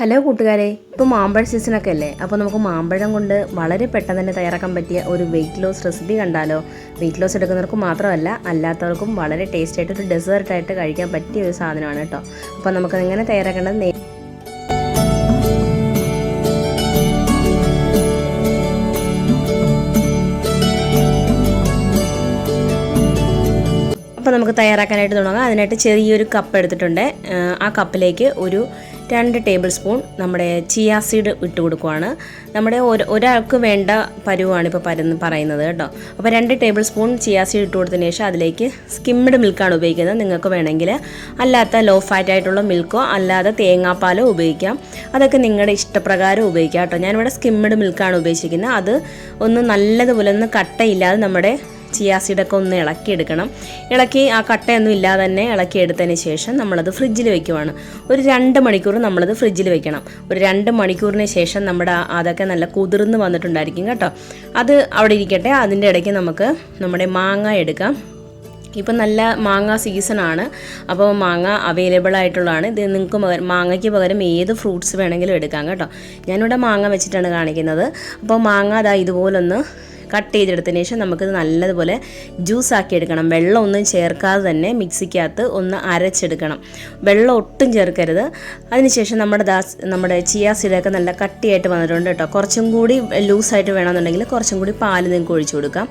Hello കൂട്ടുകാരെ ഇപ്പോൾ മാമ്പഴ സീസണൊക്കെ അല്ലേ? അപ്പോൾ നമുക്ക് മാമ്പഴം കൊണ്ട് വളരെ പെട്ടെന്ന് തന്നെ തയ്യാറാക്കാൻ പറ്റിയ ഒരു വെയിറ്റ് ലോസ് റെസിപ്പി കണ്ടാലോ? വെയിറ്റ് ലോസ് എടുക്കുന്നവർക്ക് മാത്രമല്ല അല്ലാത്തവർക്കും വളരെ ടേസ്റ്റ് ആയിട്ട് ഒരു ഡെസേർട്ടായിട്ട് കഴിക്കാൻ പറ്റിയ ഒരു സാധനമാണ് കേട്ടോ. അപ്പോൾ നമുക്ക് എങ്ങനെ തയ്യാറാക്കേണ്ടത് അപ്പോൾ നമുക്ക് തയ്യാറാക്കാനായിട്ട് തുടങ്ങാം. അതിനായിട്ട് ചെറിയൊരു കപ്പ് എടുത്തിട്ടുണ്ട്. ആ, കപ്പിലേക്ക് ഒരു രണ്ട് ടേബിൾ സ്പൂൺ നമ്മുടെ ചിയാ സീഡ് ഇട്ട് കൊടുക്കുവാണ്. നമ്മുടെ ഒരാൾക്ക് വേണ്ട പരുവാണ് ഇപ്പോൾ പരന്ന് പറയുന്നത് കേട്ടോ. അപ്പോൾ രണ്ട് ടേബിൾ സ്പൂൺ ചിയാ സീഡ് ഇട്ട് കൊടുത്തതിന് ശേഷം അതിലേക്ക് സ്കിംഡ് മിൽക്കാണ് ഉപയോഗിക്കുന്നത്. നിങ്ങൾക്ക് വേണമെങ്കിൽ അല്ലാത്ത ലോ ഫാറ്റ് ആയിട്ടുള്ള മിൽക്കോ അല്ലാതെ തേങ്ങാപ്പാലോ ഉപയോഗിക്കാം. അതൊക്കെ നിങ്ങളുടെ ഇഷ്ടപ്രകാരം ഉപയോഗിക്കാം കേട്ടോ. ഞാനിവിടെ സ്കിംഡ് മിൽക്കാണ് ഉപയോഗിച്ചിരിക്കുന്നത്. അത് ഒന്ന് നല്ലതുപോലെ ഒന്ന് കട്ടയില്ലാതെ നമ്മുടെ ചിയാസീഡൊക്കെ ഒന്ന് ഇളക്കിയെടുക്കണം. ഇളക്കി ആ കട്ടയൊന്നും ഇല്ലാതെ തന്നെ ഇളക്കിയെടുത്തതിന് ശേഷം നമ്മളത് ഫ്രിഡ്ജിൽ വെക്കുവാണ്. ഒരു രണ്ട് മണിക്കൂർ നമ്മളത് ഫ്രിഡ്ജിൽ വെക്കണം. ഒരു രണ്ട് മണിക്കൂറിന് ശേഷം നമ്മുടെ അതൊക്കെ നല്ല കുതിർന്ന് വന്നിട്ടുണ്ടായിരിക്കും കേട്ടോ. അത് അവിടെ ഇരിക്കട്ടെ. അതിന്റെ ഇടയ്ക്ക് നമുക്ക് നമ്മുടെ മാങ്ങ എടുക്കാം. ഇപ്പം നല്ല മാങ്ങ സീസണാണ്. അപ്പോൾ മാങ്ങ അവൈലബിൾ ആയിട്ടുള്ളതാണ്. ഇത് നിങ്ങൾക്ക് മാങ്ങയ്ക്ക് പകരം ഏത് ഫ്രൂട്ട്സ് വേണമെങ്കിലും എടുക്കാം കേട്ടോ. ഞാനിവിടെ മാങ്ങ വെച്ചിട്ടാണ് കാണിക്കുന്നത്. അപ്പോൾ മാങ്ങ അതാ ഇതുപോലൊന്ന് കട്ട് ചെയ്തെടുത്തതിന് ശേഷം നമുക്കിത് നല്ലതുപോലെ ജ്യൂസ് ആക്കി എടുക്കണം. വെള്ളം ഒന്നും ചേർക്കാതെ തന്നെ മിക്സിക്കകത്ത് ഒന്ന് അരച്ചെടുക്കണം. വെള്ളം ഒട്ടും ചേർക്കരുത്. അതിനുശേഷം നമ്മുടെ ദാസ് നമ്മുടെ ചിയാ സീഡൊക്കെ നല്ല കട്ടിയായിട്ട് വന്നിട്ടുണ്ട് കേട്ടോ. കുറച്ചും കൂടി ലൂസായിട്ട് വേണമെന്നുണ്ടെങ്കിൽ കുറച്ചും കൂടി പാൽ നിങ്ങൾക്ക് ഒഴിച്ചു കൊടുക്കാം.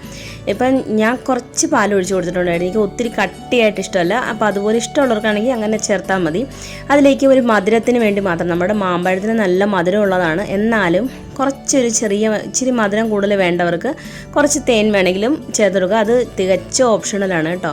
ഇപ്പം ഞാൻ കുറച്ച് പാൽ ഒഴിച്ചു കൊടുത്തിട്ടുണ്ടായിരുന്നു. എനിക്ക് ഒത്തിരി കട്ടിയായിട്ട് ഇഷ്ടമല്ല. അപ്പോൾ അതുപോലെ ഇഷ്ടമുള്ളവർക്കാണെങ്കിൽ അങ്ങനെ ചേർത്താൽ മതി. അതിലേക്ക് ഒരു മധുരത്തിന് വേണ്ടി മാത്രം നമ്മുടെ മാമ്പഴത്തിന് നല്ല മധുരമുള്ളതാണ് എന്നാലും കുറച്ചൊരു ചെറിയ ഇച്ചിരി മധുരം കൂടുതൽ വേണ്ടവർക്ക് കുറച്ച് തേൻ വേണമെങ്കിലും ചേർത്ത് കൊടുക്കുക അത് തികച്ച ഓപ്ഷണലാണ് കേട്ടോ.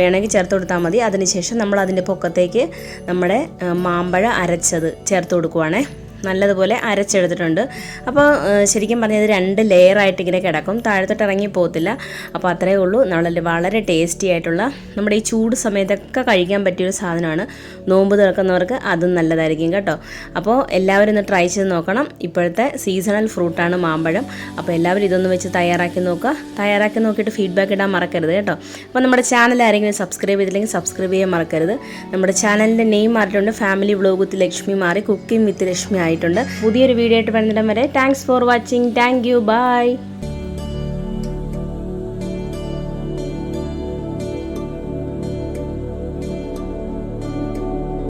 വേണമെങ്കിൽ ചേർത്ത് കൊടുത്താൽ മതി. അതിനുശേഷം നമ്മൾ അതിന്റെ പൊക്കത്തേക്ക് നമ്മുടെ മാമ്പഴ അരച്ചത് ചേർത്ത് കൊടുക്കുവാണേ. നല്ലതുപോലെ അരച്ചെടുത്തിട്ടുണ്ട്. അപ്പോൾ ശരിക്കും പറഞ്ഞാൽ രണ്ട് ലെയറായിട്ട് ഇങ്ങനെ കിടക്കും. താഴത്തോട്ട് ഇറങ്ങി പോകത്തില്ല. അപ്പോൾ അത്രയേ ഉള്ളൂ. നമ്മൾ വളരെ ടേസ്റ്റി ആയിട്ടുള്ള നമ്മുടെ ഈ ചൂട് സമയത്തൊക്കെ കഴിക്കാൻ പറ്റിയൊരു സാധനമാണ്. നോമ്പ് തുറക്കുന്നവർക്ക് അതും നല്ലതായിരിക്കും കേട്ടോ. അപ്പോൾ എല്ലാവരും ഒന്ന് ട്രൈ ചെയ്ത് നോക്കണം. ഇപ്പോഴത്തെ സീസണൽ ഫ്രൂട്ടാണ് മാമ്പഴം. അപ്പോൾ എല്ലാവരും ഇതൊന്ന് വെച്ച് തയ്യാറാക്കി നോക്കുക. തയ്യാറാക്കി നോക്കിയിട്ട് ഫീഡ്ബാക്ക് ഇടാൻ മറക്കരുത് കേട്ടോ. അപ്പോൾ നമ്മുടെ ചാനൽ ആരെങ്കിലും സബ്സ്ക്രൈബ് ചെയ്തില്ലെങ്കിൽ സബ്സ്ക്രൈബ് ചെയ്യാൻ മറക്കരുത്. നമ്മുടെ ചാനലിന്റെ നെയിം മാറിയിട്ടുണ്ട്. ഫാമിലി വ്ലോഗ് വിത്ത് ലക്ഷ്മി മാറി. കുക്കിംഗ് വിത്ത് ലക്ഷ്മി ആയിട്ടുണ്ട്. പുതിയൊരു വീഡിയോ ആയിട്ട് വരുന്നിടം വരെ thanks for watching thank you bye